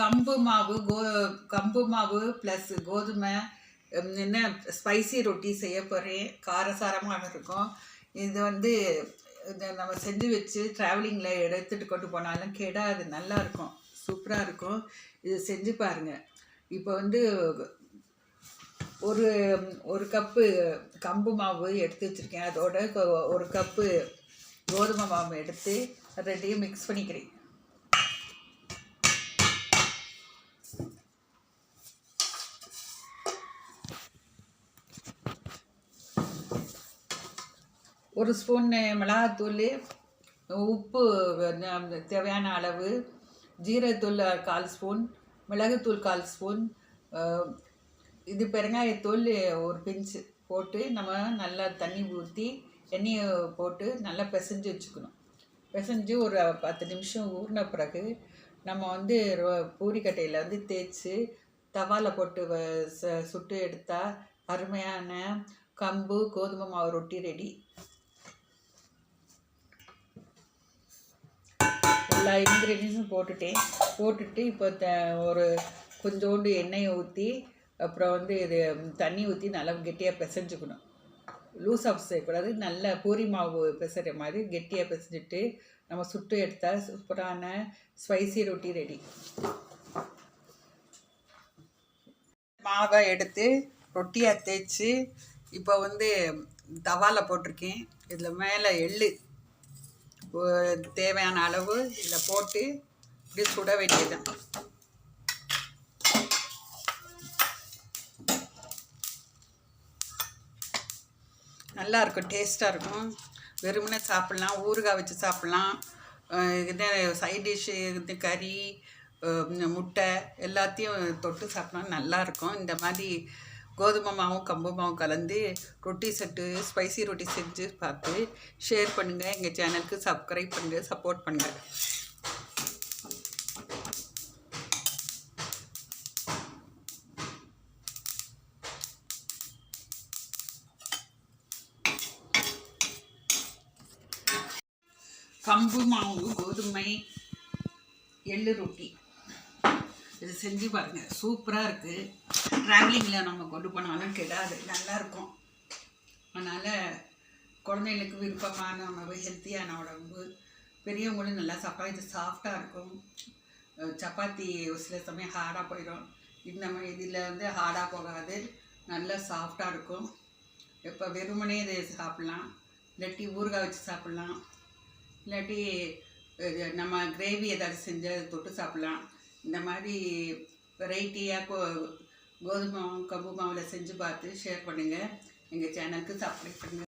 கம்பு மாவு கோ கம்பு மாவு ப்ளஸ் கோதுமை என்ன ஸ்பைசி ரொட்டி செய்ய போகிறேன் காரசாரமாக இருக்கும். இது வந்து இதை நம்ம செஞ்சு வச்சு ட்ராவலிங்கில் எடுத்துகிட்டு கொண்டு போனாலும் கெடாது. நல்லாயிருக்கும் சூப்பராக இருக்கும். இது செஞ்சு பாருங்கள் இப்போ வந்து ஒரு ஒரு கப்பு கம்பு மாவு எடுத்து வச்சுருக்கேன். அதோட ஒரு கப்பு கோதுமை மாவு எடுத்து ரெண்டையும் மிக்ஸ் பண்ணிக்கிறேன். ஒரு ஸ்பூன் மிளகாத்தூள் உப்பு தேவையான அளவு ஜீரகத்தூள் கால் ஸ்பூன் மிளகுத்தூள் கால் ஸ்பூன் இது பெருங்காயத்தூள் ஒரு பிஞ்சு போட்டு நம்ம நல்லா தண்ணி ஊற்றி எண்ணெயை போட்டு நல்லா பிசைஞ்சு வச்சுக்கணும். பிசைஞ்சு ஒரு பத்து நிமிஷம் ஊறின பிறகு நம்ம வந்து பூரிக்கட்டையில் வந்து தேய்ச்சி தவாவில் போட்டு வ- ச- சுட்டு எடுத்தால் அருமையான கம்பு கோதுமை மாவு ரொட்டி ரெடி எல்லா இன்க்ரீடியன்ஸும் போட்டுட்டேன் போட்டுட்டு இப்போ த ஒரு கொஞ்சோண்டு எண்ணெயை ஊற்றி அப்புறம் வந்து இது தண்ணி ஊற்றி நல்லா கெட்டியாக பிசைஞ்சுக்கணும். லூஸ் ஆஃப் செய்யக்கூடாது நல்ல பூரி மாவு பிசைகிற மாதிரி கெட்டியாக பிசைஞ்சிட்டு நம்ம சுட்டு எடுத்தால் சூப்பரான ஸ்பைசி ரொட்டி ரெடி மாவை எடுத்து ரொட்டியாக தேய்ச்சி இப்போ வந்து தவாவில் போட்டிருக்கேன். இதில் மேலே எள்ளு தேவையான அளவு இதில் போட்டு இப்படி சுட வேண்டியதுதான். நல்லா இருக்கும் டேஸ்ட்டாக இருக்கும். வெறுமனே சாப்பிட்லாம் ஊறுகாய் வச்சு சாப்பிட்லாம். இது சைட் டிஷ்ஷு இது கறி முட்டை எல்லாத்தையும் தொட்டு சாப்பிட்லாம் நல்லாயிருக்கும் இந்த மாதிரி கோதுமை மாவும் கம்பு மாவும் கலந்து ரொட்டி செட்டு ஸ்பைசி ரொட்டி செஞ்சு பார்த்து ஷேர் பண்ணுங்கள் எங்கள் சேனலுக்கு சப்ஸ்கிரைப் பண்ணுங்கள் சப்போர்ட் பண்ணுங்கள் கம்பு மாவு கோதுமை எள்ளு ரொட்டி. இது செஞ்சு பாருங்கள் சூப்பராக இருக்குது ட்ராவலிங்கில் நம்ம கொண்டு போனாலும் கெடாது. நல்லா இருக்கும் அதனால் குழந்தைங்களுக்கு விருப்பமான உணவு ஹெல்த்தியான உணவு. பெரியவங்களும் நல்லா சாப்பிட்டா இது சாஃப்டாக இருக்கும். சப்பாத்தி ஒரு சில சமயம் ஹார்டாக போயிடும். இந்த மாதிரி இதில் வந்து ஹார்டாக போகாது. நல்லா சாஃப்டாக இருக்கும். இப்போ வெறுமனே இதை சாப்பிட்லாம். இல்லாட்டி ஊறுகாய் வச்சு சாப்பிட்லாம். இல்லாட்டி இது நம்ம கிரேவி ஏதாவது செஞ்சு அதை தொட்டு சாப்பிட்லாம். இந்த மாதிரி வெரைட்டியாக கோ கோதுமை மாவு, கம்பு மாவில் செஞ்சு பார்த்து ஷேர் பண்ணுங்கள் எங்கள் சேனலுக்கு சப்ஸ்கிரைப் பண்ணுங்கள்